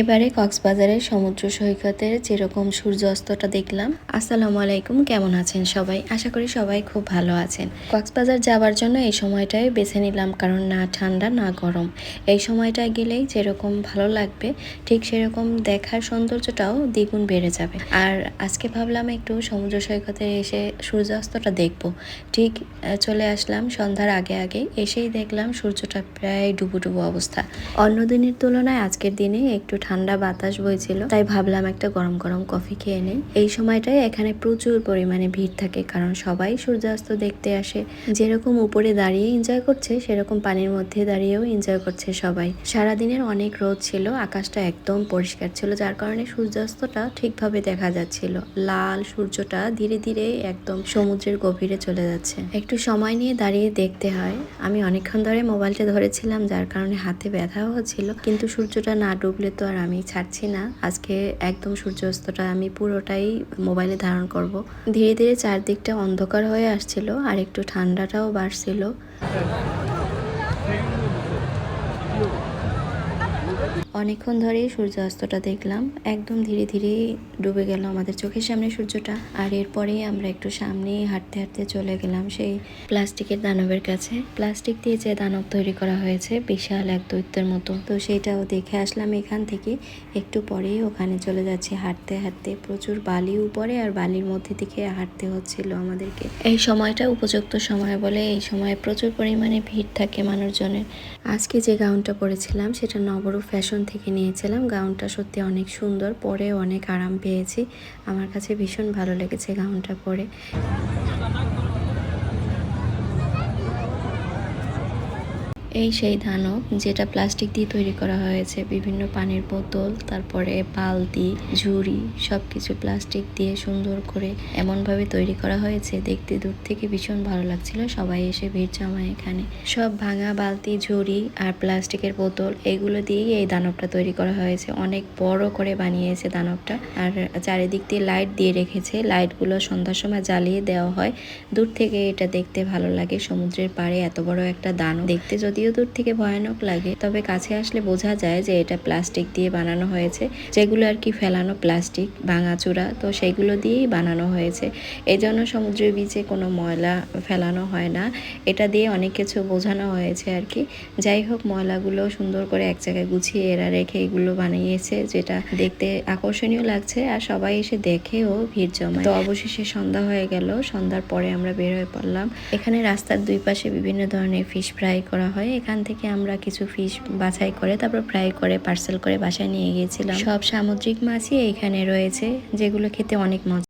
এবারে কক্সবাজারের সমুদ্র সৈকতের যেরকম সূর্যাস্তটা দেখলাম, আসসালামু আলাইকুম, কেমন আছেন সবাই? আশা করি সবাই খুব ভালো আছেন। কক্সবাজার যাওয়ার জন্য এই সময়টাই বেছে নিলাম, কারণ না ঠান্ডা, না গরম। এই সময়টায় গেলেই যেরকম ভালো লাগবে, ঠিক সেরকম দেখার সৌন্দর্যটাও দ্বিগুণ বেড়ে যাবে। আর আজকে ভাবলাম একটু সমুদ্র সৈকতে এসে সূর্যাস্তটা দেখব। ঠিক চলে আসলাম সন্ধ্যার আগে আগে, এসেই দেখলাম সূর্যটা প্রায় ডুবু ডুবু অবস্থা। অন্য দিনের তুলনায় আজকের দিনে একটু ঠান্ডা বাতাস বইছিল, তাই ভাবলাম একটা গরম গরম কফি খেয়ে নেই। এই সময়টায় এখানে প্রচুর পরিমাণে ভিড় থাকে, কারণ সবাই সূর্যাস্ত দেখতে আসে। যেরকম উপরে দাঁড়িয়ে এনজয় করছে, সেরকম পানির মধ্যে দাঁড়িয়েও এনজয় করছে সবাই। সারাদিনের অনেক রোদ ছিল, আকাশটা একদম পরিষ্কার ছিল, যার কারণে সূর্যাস্তটা ঠিকভাবে দেখা যাচ্ছিল। লাল সূর্যটা ধীরে ধীরে একদম সমুদ্রের গভীরে চলে যাচ্ছে। একটু সময় নিয়ে দাঁড়িয়ে দেখতে হয়। আমি অনেকক্ষণ ধরে মোবাইলটা ধরেছিলাম, যার কারণে হাতে ব্যথাও হচ্ছিল, কিন্তু সূর্যটা না ডুবলে তো আর আমি ছাড়ছি না। আজকে একদম সূর্যাস্তটা আমি পুরোটাই মোবাইলে ধারণ করব। ধীরে ধীরে চারদিকটা অন্ধকার হয়ে আসছিল আর একটু ঠান্ডাটাও বাড়ছিল। অনেকক্ষণ ধরেই সূর্যাস্তটা দেখলাম। একদম ধীরে ধীরে ডুবে গেল আমাদের চোখের সামনে সূর্যটা। আর এরপরেই আমরা একটু সামনে হাঁটতে হাঁটতে চলে গেলাম সেই প্লাস্টিকের দানবের কাছে। প্লাস্টিক দিয়ে যে দানব তৈরি করা হয়েছে, বিশাল এক দৈত্যের মতো। তো সেটাও দেখে আসলাম এখান থেকে। একটু পরেই ওখানে চলে যাচ্ছি হাঁটতে হাঁটতে। প্রচুর বালি উপরে আর বালির মধ্যে থেকে হাঁটতে হচ্ছিল আমাদেরকে। এই সময়টা উপযুক্ত সময় বলে এই সময় প্রচুর পরিমাণে ভিড় থাকে মানুষজনের। আজকে যে গাউনটা পরেছিলাম, সেটা নবরূপ ফ্যাশন থেকে নিয়েছিলাম। গাউনটা সত্যি অনেক সুন্দর, পরে অনেক আরাম পেয়েছি। আমার কাছে ভীষণ ভালো লেগেছে গাউনটা পরে। এই সেই ধানক যেটা প্লাস্টিক দিয়ে তৈরি করা হয়েছে, বিভিন্ন পানির বোতল, তারপরে বালতি, ঝুড়ি সব কিছু প্লাস্টিক দিয়ে সুন্দর করে এমনভাবে তৈরি করা হয়েছে। দেখতে দূর থেকে ভীষণ ভালো লাগছিল। সবাই এসে ভিড় জমায় এখানে। সব ভাঙা বালতি, ঝুড়ি আর প্লাস্টিকের বোতল, এগুলো দিয়েই এই দানবটা তৈরি করা হয়েছে। অনেক বড় করে বানিয়েছে দানবটা। আর চারিদিক দিয়ে লাইট দিয়ে রেখেছে। লাইটগুলো সন্ধ্যার সময় জ্বালিয়ে দেওয়া হয়। দূর থেকে এটা দেখতে ভালো লাগে। সমুদ্রের পাড়ে এত বড় একটা দানব। দেখতে যদিও দূর থেকে ভয়ানক লাগে। তবে কাছে আসলে বোঝা যায় যে এটা প্লাস্টিক দিয়ে বানানো হয়েছে। যেগুলো আর কি ফেলানো প্লাস্টিক ভাঙাচুরা তো সেগুলো দিয়েই বানানো হয়েছে। এই জন্য সমুদ্রের বিচে কোনো ময়লা ফেলানো হয় না। এটা দিয়ে অনেক কিছু বোঝানো হয়েছে আর কি। যাই হোক, ময়লাগুলো সুন্দর করে এক জায়গায় গুছিয়ে এরা রেখে এগুলো বানিয়েছে, যেটা দেখতে আকর্ষণীয় লাগছে। আর সবাই এসে দেখেও ভিড় জমায়। তো অবশেষে সন্ধ্যা হয়ে গেল। সন্ধ্যার পরে আমরা বের হয়ে পড়লাম। এখানে রাস্তার দুই পাশে বিভিন্ন ধরনের ফিশ ফ্রাই করা হয়। এখান থেকে আমরা কিছু ফিশ বাছাই করে, তারপর ফ্রাই করে পার্সেল করে বাসায় নিয়ে গিয়েছিলাম। সব সামুদ্রিক মাছই এখানে রয়েছে, যেগুলো খেতে অনেক মজা